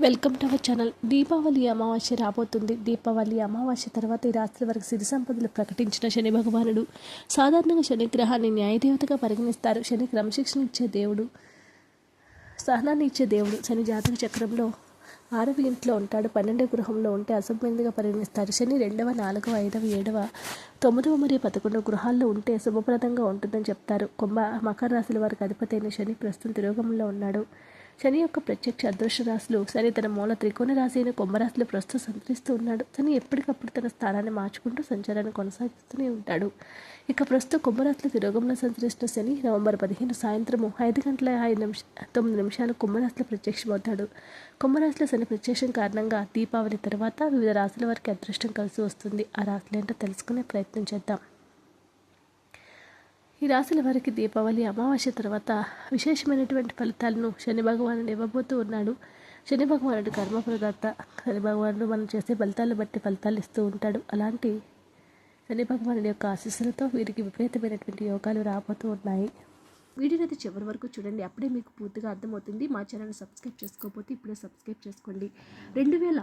Welcome to our channel. Deepavali Amavasya రాబోతుంది. దీపావళి అమావాస్య తర్వాత ఈ రాత్రి వరకు సిరి సంపదలు ప్రకటించిన శని భగవానుడు. సాధారణంగా శని గ్రహాన్ని న్యాయదేవతగా పరిగణిస్తారు. శని క్రమశిక్షణ ఇచ్చే దేవుడు సహనాన్ని ఇచ్చే దేవుడు. శని జాతక చక్రంలో ఆరవ ఇంట్లో ఉంటాడు. పన్నెండవ గృహంలో ఉంటే అసభ్యంగా పరిగణిస్తారు. శని రెండవ నాలుగవ ఐదవ ఏడవ తొమ్మిదవ మరియు పదకొండవ గృహాల్లో ఉంటే శుభప్రదంగా ఉంటుందని చెప్తారు. కుంభ మకర రాశుల వారికి అధిపతి అయిన శని ప్రస్తుతం తిరోగంలో ఉన్నాడు. శని యొక్క ప్రత్యక్ష అదృష్ట రాశులు శని తన మూల త్రికోణ రాశి అయిన కుంభరాశిలో ప్రస్తుతం సంచరిస్తూ ఉన్నాడు. శని ఎప్పటికప్పుడు తన స్థానాన్ని మార్చుకుంటూ సంచారాన్ని కొనసాగిస్తూనే ఉంటాడు. ఇక ప్రస్తుతం కుంభరాశిలో తిరోగంలో సంచరిస్తున్న శని నవంబర్ పదిహేను సాయంత్రము ఐదు గంటల ఐదు నిమిష తొమ్మిది నిమిషాలు కుంభరాశిలో ప్రత్యక్షమవుతాడు. కుంభరాశిలో శని ప్రత్యక్షం కారణంగా దీపావళి తర్వాత వివిధ రాశుల వారికి అదృష్టం కలిసి వస్తుంది. ఆ రాశులు ఏంటో తెలుసుకునే ప్రయత్నం చేద్దాం. ఈ రాశుల వారికి దీపావళి అమావాస్య తర్వాత విశేషమైనటువంటి ఫలితాలను శని భగవానుడు ఇవ్వబోతూ ఉన్నాడు. శని భగవానుడు కర్మప్రదాత శని భగవానుడు మనం చేసే ఫలితాలను బట్టి ఫలితాలు ఇస్తూ ఉంటాడు. అలాంటి శని భగవానుడి యొక్క ఆశీస్సులతో వీరికి విపరీతమైనటువంటి యోగాలు రాబోతూ ఉన్నాయి. వీడియోని చివరి వరకు చూడండి. అప్పుడే మీకు పూర్తిగా అర్థమవుతుంది. మా ఛానల్ సబ్స్క్రైబ్ చేసుకోకపోతే ఇప్పుడే సబ్స్క్రైబ్ చేసుకోండి. రెండు వేల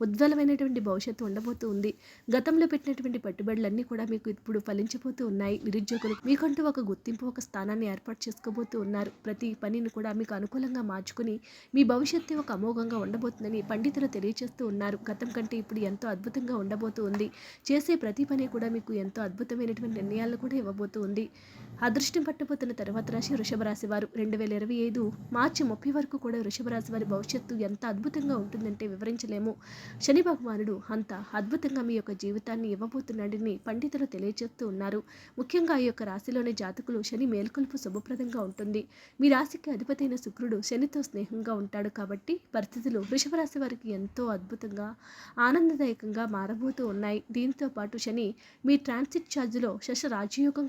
ఉజ్వలమైనటువంటి భవిష్యత్తు ఉండబోతూ ఉంది. గతంలో పెట్టినటువంటి పెట్టుబడులన్నీ కూడా మీకు ఇప్పుడు ఫలించబోతూ ఉన్నాయి. నిరుద్యోగులు మీకంటూ ఒక గుర్తింపు ఒక స్థానాన్ని ఏర్పాటు చేసుకోబోతూ ఉన్నారు. ప్రతి పనిని కూడా మీకు అనుకూలంగా మార్చుకుని మీ భవిష్యత్తు ఒక అమోఘంగా ఉండబోతుందని పండితులు తెలియజేస్తూ ఉన్నారు. గతం కంటే ఇప్పుడు ఎంతో అద్భుతంగా ఉండబోతూ ఉంది. చేసే ప్రతి పని కూడా మీకు ఎంతో అద్భుతమైనటువంటి నిర్ణయాలు కూడా ఇవ్వబోతూ ఉంది. అదృష్టం పట్టబోతున్న తర్వాత రాశి వృషభ రాశి వారు రెండు వేల ఇరవై ఐదు మార్చి ముప్పై వరకు కూడా వృషభ రాశి వారి భవిష్యత్తు ఎంత అద్భుతంగా ఉంటుందంటే వివరించలేము. శని భగవానుడు అంత అద్భుతంగా మీ యొక్క జీవితాన్ని ఇవ్వబోతున్నాడని పండితులు తెలియజేస్తూ ఉన్నారు. ముఖ్యంగా ఈ యొక్క రాశిలోని జాతకులు శని మేల్కొల్పు శుభప్రదంగా ఉంటుంది. మీ రాశికి అధిపతైన శుక్రుడు శనితో స్నేహంగా ఉంటాడు కాబట్టి పరిస్థితులు వృషభ రాశి వారికి ఎంతో అద్భుతంగా ఆనందదాయకంగా మారబోతూ ఉన్నాయి. దీంతో పాటు శని మీ ట్రాన్సిట్ ఛార్జ్లో శశ రాజయోగం